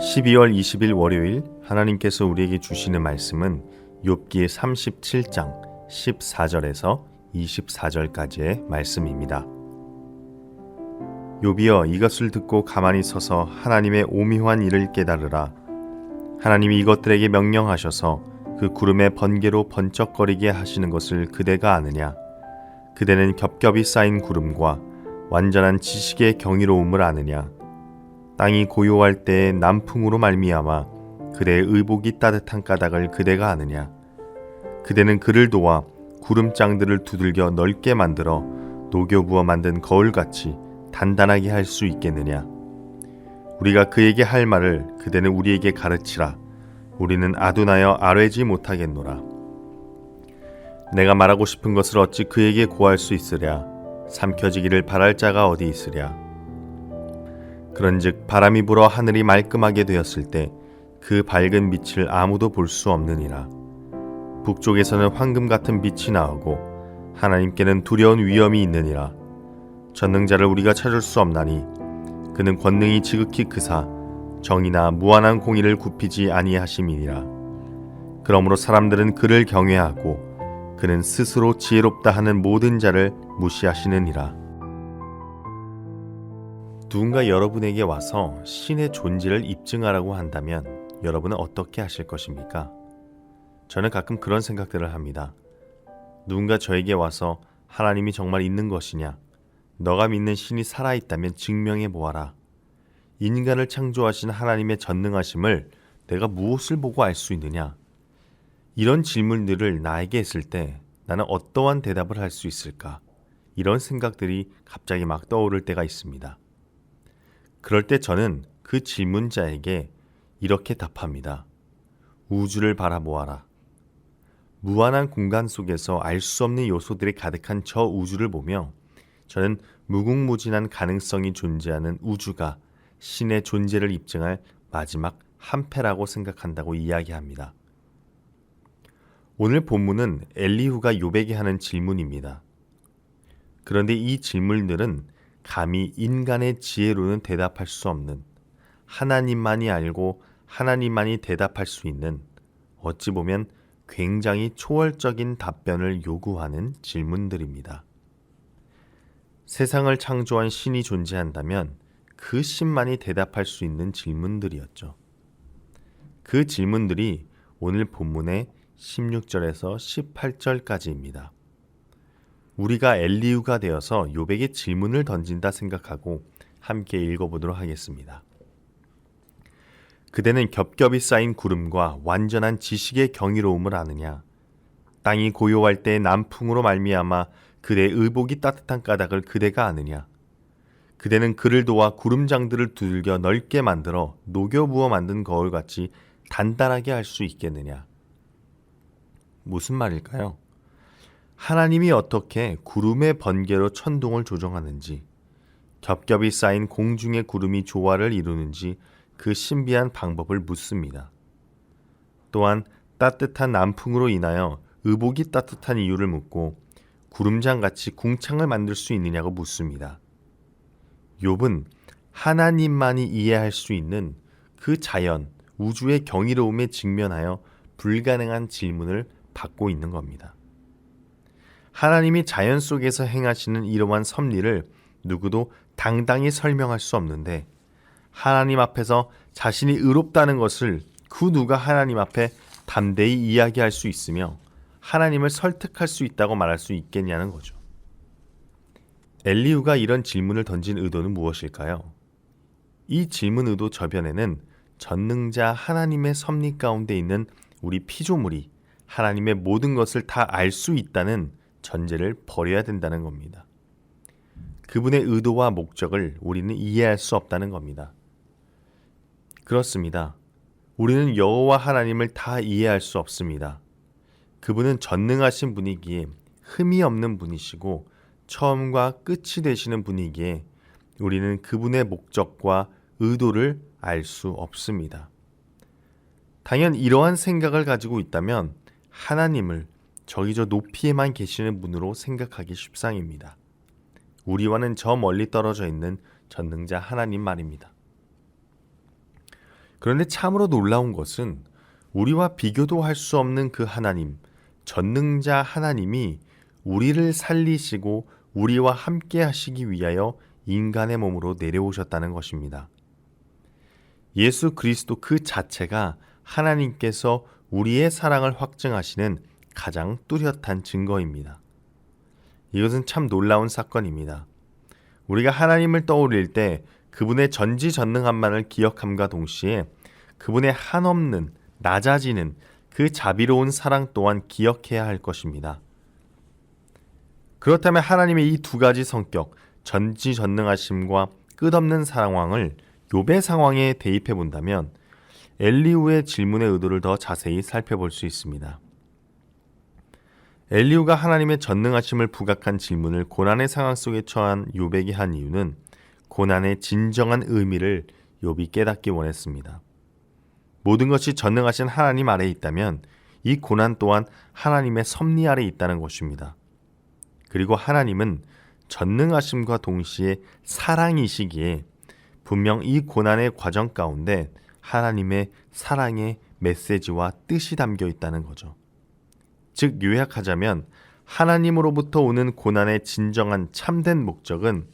12월 20일 월요일 하나님께서 우리에게 주시는 말씀은 욥기 37장 14절에서 24절까지의 말씀입니다. 욥이여 이것을 듣고 가만히 서서 하나님의 오묘한 일을 깨달으라. 하나님이 이것들에게 명령하셔서 그 구름의 번개로 번쩍거리게 하시는 것을 그대가 아느냐? 그대는 겹겹이 쌓인 구름과 완전한 지식의 경이로움을 아느냐 땅이 고요할 때의 남풍으로 말미암아 그대의 의복이 따뜻한 까닭을 그대가 아느냐? 그대는 그를 도와 구름장들을 두들겨 넓게 만들어 녹여 부어 만든 거울같이 단단하게 할 수 있겠느냐? 우리가 그에게 할 말을 그대는 우리에게 가르치라. 우리는 아둔하여 아뢰지 못하겠노라. 내가 말하고 싶은 것을 어찌 그에게 고할 수 있으랴? 삼켜지기를 바랄 자가 어디 있으랴 그런즉 바람이 불어 하늘이 말끔하게 되었을 때 그 밝은 빛을 아무도 볼 수 없느니라. 북쪽에서는 황금 같은 빛이 나오고 하나님께는 두려운 위험이 있느니라. 전능자를 우리가 찾을 수 없나니 그는 권능이 지극히 크사 정의나 무한한 공의를 굽히지 아니하심이니라. 그러므로 사람들은 그를 경외하고 그는 스스로 지혜롭다 하는 모든 자를 무시하시느니라 누군가 여러분에게 와서 신의 존재를 입증하라고 한다면 여러분은 어떻게 하실 것입니까? 저는 가끔 그런 생각들을 합니다. 누군가 저에게 와서 하나님이 정말 있는 것이냐? 너가 믿는 신이 살아있다면 증명해 보아라. 인간을 창조하신 하나님의 전능하심을 내가 무엇을 보고 알 수 있느냐? 이런 질문들을 나에게 했을 때 나는 어떠한 대답을 할 수 있을까? 이런 생각들이 갑자기 막 떠오를 때가 있습니다. 그럴 때 저는 그 질문자에게 이렇게 답합니다. 우주를 바라보아라. 무한한 공간 속에서 알 수 없는 요소들이 가득한 저 우주를 보며 저는 무궁무진한 가능성이 존재하는 우주가 신의 존재를 입증할 마지막 한패라고 생각한다고 이야기합니다. 오늘 본문은 엘리후가 요백에 하는 질문입니다. 그런데 이 질문들은 감히 인간의 지혜로는 대답할 수 없는 하나님만이 알고 하나님만이 대답할 수 있는 어찌 보면 굉장히 초월적인 답변을 요구하는 질문들입니다. 세상을 창조한 신이 존재한다면 그 신만이 대답할 수 있는 질문들이었죠. 그 질문들이 오늘 본문의 16절에서 18절까지입니다. 우리가 엘리우가 되어서 요백에 질문을 던진다 생각하고 함께 읽어보도록 하겠습니다. 그대는 겹겹이 쌓인 구름과 완전한 지식의 경이로움을 아느냐? 땅이 고요할 때 남풍으로 말미암아 그대의 의복이 따뜻한 까닭을 그대가 아느냐? 그대는 그를 도와 구름장들을 두들겨 넓게 만들어 녹여 부어 만든 거울같이 단단하게 할 수 있겠느냐? 무슨 말일까요? 하나님이 어떻게 구름의 번개로 천둥을 조정하는지, 겹겹이 쌓인 공중의 구름이 조화를 이루는지 그 신비한 방법을 묻습니다. 또한 따뜻한 남풍으로 인하여 의복이 따뜻한 이유를 묻고 구름장같이 궁창을 만들 수 있느냐고 묻습니다. 욥은 하나님만이 이해할 수 있는 그 자연, 우주의 경이로움에 직면하여 불가능한 질문을 받고 있는 겁니다. 하나님이 자연 속에서 행하시는 이러한 섭리를 누구도 당당히 설명할 수 없는데 하나님 앞에서 자신이 의롭다는 것을 그 누가 하나님 앞에 담대히 이야기할 수 있으며 하나님을 설득할 수 있다고 말할 수 있겠냐는 거죠. 엘리우가 이런 질문을 던진 의도는 무엇일까요? 이 질문 의도 저변에는 전능자 하나님의 섭리 가운데 있는 우리 피조물이 하나님의 모든 것을 다 알 수 있다는 전제를 버려야 된다는 겁니다. 그분의 의도와 목적을 우리는 이해할 수 없다는 겁니다. 그렇습니다. 우리는 여호와 하나님을 다 이해할 수 없습니다. 그분은 전능하신 분이기에 흠이 없는 분이시고 처음과 끝이 되시는 분이기에 우리는 그분의 목적과 의도를 알 수 없습니다. 당연 이러한 생각을 가지고 있다면 하나님을 저기 저 높이에만 계시는 분으로 생각하기 쉽상입니다. 우리와는 저 멀리 떨어져 있는 전능자 하나님 말입니다. 그런데 참으로 놀라운 것은 우리와 비교도 할 수 없는 그 하나님, 전능자 하나님이 우리를 살리시고 우리와 함께 하시기 위하여 인간의 몸으로 내려오셨다는 것입니다. 예수 그리스도 그 자체가 하나님께서 우리의 사랑을 확증하시는 가장 뚜렷한 증거입니다. 이것은 참 놀라운 사건입니다. 우리가 하나님을 떠올릴 때 그분의 전지전능함만을 기억함과 동시에 그분의 한없는 낮아지는 그 자비로운 사랑 또한 기억해야 할 것입니다. 그렇다면 하나님의 이 두 가지 성격, 전지전능하심과 끝없는 사랑왕을 욥의 상황에 대입해 본다면 엘리우의 질문의 의도를 더 자세히 살펴볼 수 있습니다. 엘리우가 하나님의 전능하심을 부각한 질문을 고난의 상황 속에 처한 욥에게 한 이유는 고난의 진정한 의미를 욥이 깨닫기 원했습니다. 모든 것이 전능하신 하나님 아래에 있다면 이 고난 또한 하나님의 섭리 아래 있다는 것입니다. 그리고 하나님은 전능하심과 동시에 사랑이시기에 분명 이 고난의 과정 가운데 하나님의 사랑의 메시지와 뜻이 담겨 있다는 거죠. 즉 요약하자면 하나님으로부터 오는 고난의 진정한 참된 목적은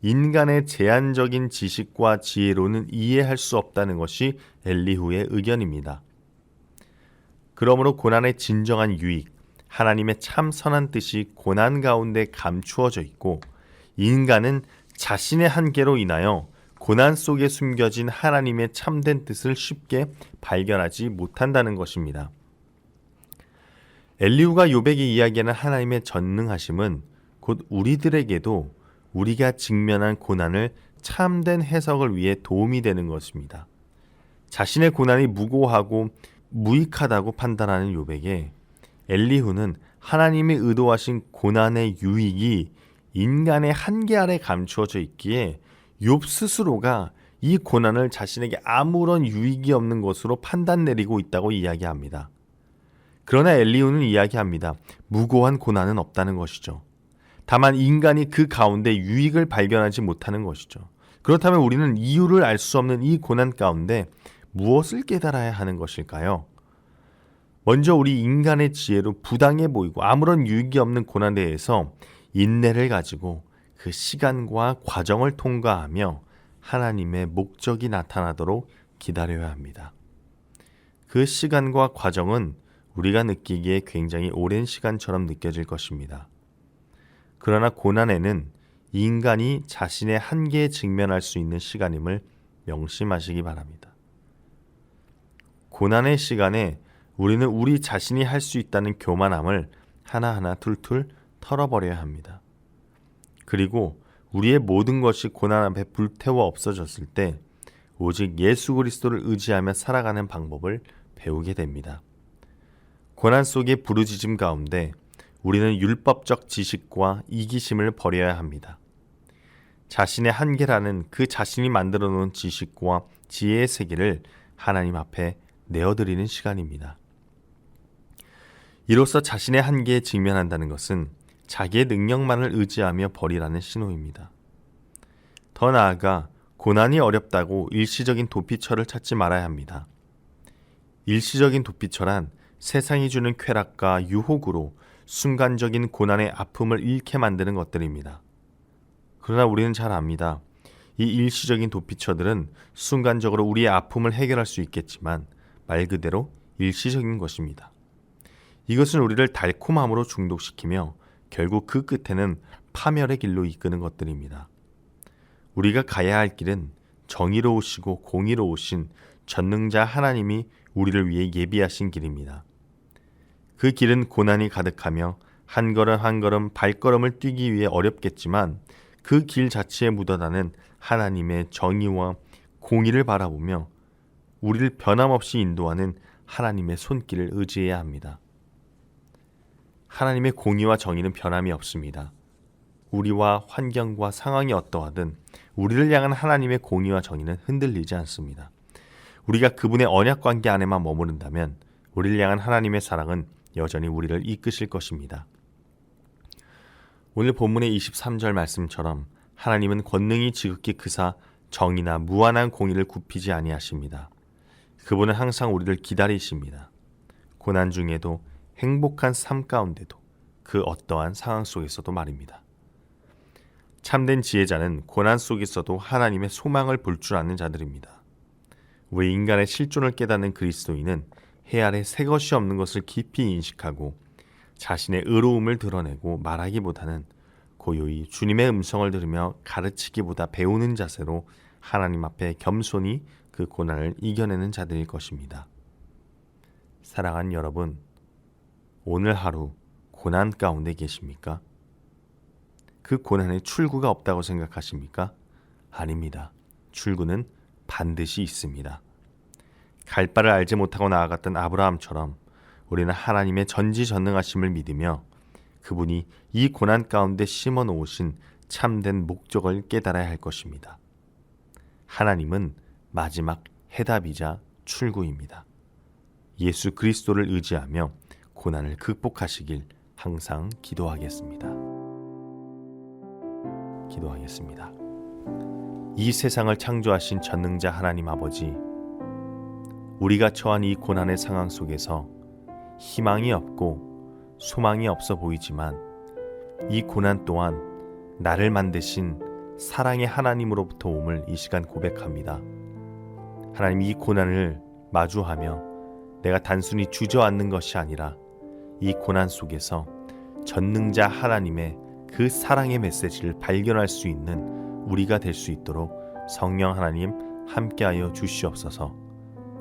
인간의 제한적인 지식과 지혜로는 이해할 수 없다는 것이 엘리후의 의견입니다. 그러므로 고난의 진정한 유익, 하나님의 참 선한 뜻이 고난 가운데 감추어져 있고 인간은 자신의 한계로 인하여 고난 속에 숨겨진 하나님의 참된 뜻을 쉽게 발견하지 못한다는 것입니다. 엘리우가 요백에 이야기하는 하나님의 전능하심은 곧 우리들에게도 우리가 직면한 고난을 참된 해석을 위해 도움이 되는 것입니다. 자신의 고난이 무고하고 무익하다고 판단하는 요백에 엘리후는 하나님이 의도하신 고난의 유익이 인간의 한계 아래 감추어져 있기에 욥 스스로가 이 고난을 자신에게 아무런 유익이 없는 것으로 판단 내리고 있다고 이야기합니다. 그러나 엘리우는 이야기합니다. 무고한 고난은 없다는 것이죠. 다만 인간이 그 가운데 유익을 발견하지 못하는 것이죠. 그렇다면 우리는 이유를 알 수 없는 이 고난 가운데 무엇을 깨달아야 하는 것일까요? 먼저 우리 인간의 지혜로 부당해 보이고 아무런 유익이 없는 고난에 대해서 인내를 가지고 그 시간과 과정을 통과하며 하나님의 목적이 나타나도록 기다려야 합니다. 그 시간과 과정은 우리가 느끼기에 굉장히 오랜 시간처럼 느껴질 것입니다. 그러나 고난에는 인간이 자신의 한계에 직면할 수 있는 시간임을 명심하시기 바랍니다. 고난의 시간에 우리는 우리 자신이 할 수 있다는 교만함을 하나하나 툴툴 털어버려야 합니다. 그리고 우리의 모든 것이 고난 앞에 불태워 없어졌을 때 오직 예수 그리스도를 의지하며 살아가는 방법을 배우게 됩니다. 고난 속의 부르짖음 가운데 우리는 율법적 지식과 이기심을 버려야 합니다. 자신의 한계라는 그 자신이 만들어 놓은 지식과 지혜의 세계를 하나님 앞에 내어드리는 시간입니다. 이로써 자신의 한계에 직면한다는 것은 자기의 능력만을 의지하며 버리라는 신호입니다. 더 나아가 고난이 어렵다고 일시적인 도피처를 찾지 말아야 합니다. 일시적인 도피처란 세상이 주는 쾌락과 유혹으로 순간적인 고난의 아픔을 잃게 만드는 것들입니다. 그러나 우리는 잘 압니다. 이 일시적인 도피처들은 순간적으로 우리의 아픔을 해결할 수 있겠지만 말 그대로 일시적인 것입니다. 이것은 우리를 달콤함으로 중독시키며 결국 그 끝에는 파멸의 길로 이끄는 것들입니다. 우리가 가야 할 길은 정의로우시고 공의로우신 전능자 하나님이 우리를 위해 예비하신 길입니다. 그 길은 고난이 가득하며 한 걸음 한 걸음 발걸음을 뛰기 위해 어렵겠지만 그 길 자체에 묻어나는 하나님의 정의와 공의를 바라보며 우리를 변함없이 인도하는 하나님의 손길을 의지해야 합니다. 하나님의 공의와 정의는 변함이 없습니다. 우리와 환경과 상황이 어떠하든 우리를 향한 하나님의 공의와 정의는 흔들리지 않습니다. 우리가 그분의 언약 관계 안에만 머무른다면 우리를 향한 하나님의 사랑은 여전히 우리를 이끄실 것입니다. 오늘 본문의 23절 말씀처럼 하나님은 권능이 지극히 크사 정의나 무한한 공의를 굽히지 아니하십니다. 그분은 항상 우리를 기다리십니다. 고난 중에도 행복한 삶 가운데도 그 어떠한 상황 속에서도 말입니다. 참된 지혜자는 고난 속에서도 하나님의 소망을 볼 줄 아는 자들입니다. 우리 인간의 실존을 깨닫는 그리스도인은 해 아래 새 것이 없는 것을 깊이 인식하고 자신의 의로움을 드러내고 말하기보다는 고요히 주님의 음성을 들으며 가르치기보다 배우는 자세로 하나님 앞에 겸손히 그 고난을 이겨내는 자들일 것입니다. 사랑하는 여러분, 오늘 하루 고난 가운데 계십니까? 그 고난에 출구가 없다고 생각하십니까? 아닙니다. 출구는 반드시 있습니다. 갈 바를 알지 못하고 나아갔던 아브라함처럼 우리는 하나님의 전지전능하심을 믿으며 그분이 이 고난 가운데 심어 놓으신 참된 목적을 깨달아야 할 것입니다. 하나님은 마지막 해답이자 출구입니다. 예수 그리스도를 의지하며 고난을 극복하시길 항상 기도하겠습니다. 기도하겠습니다. 이 세상을 창조하신 전능자 하나님 아버지, 우리가 처한 이 고난의 상황 속에서 희망이 없고 소망이 없어 보이지만 이 고난 또한 나를 만드신 사랑의 하나님으로부터 옴을 이 시간 고백합니다. 하나님 이 고난을 마주하며 내가 단순히 주저앉는 것이 아니라 이 고난 속에서 전능자 하나님의 그 사랑의 메시지를 발견할 수 있는 우리가 될 수 있도록 성령 하나님 함께하여 주시옵소서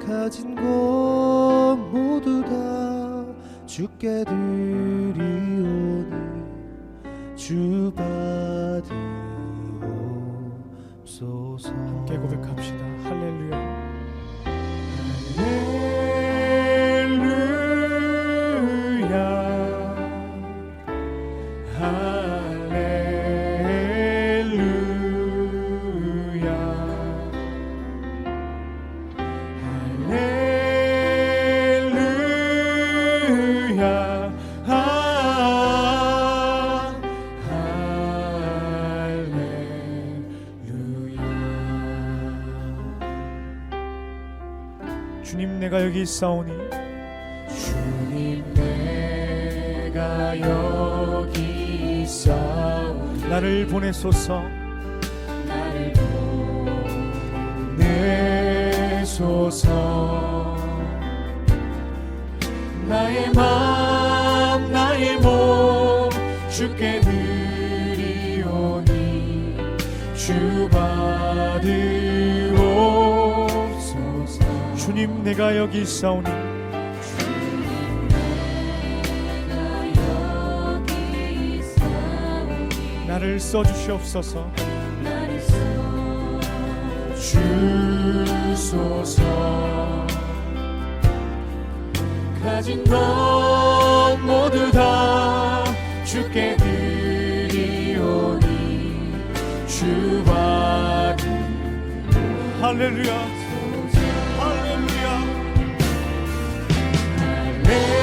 가진 것 모두 다 주께 드리오니 주 받으옵소서 함께 고백합시다. 내가 여기 있사오니. 주님 내가 여기 있사오니. 나를 보내소서. 나를 보내소서. 나의 맘 나의 몸 주께 드 주님 내가 여기 있사오니. 나를 써주시옵소서. 주소서. 가진 것 모두 다 주께 드리오니. 주 받은 할렐루야. 할렐루야 할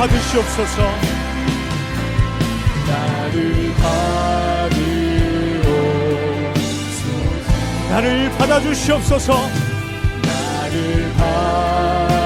받으시옵소서. 나를 받으옵소서 나를 받아주시옵소서. 나를 받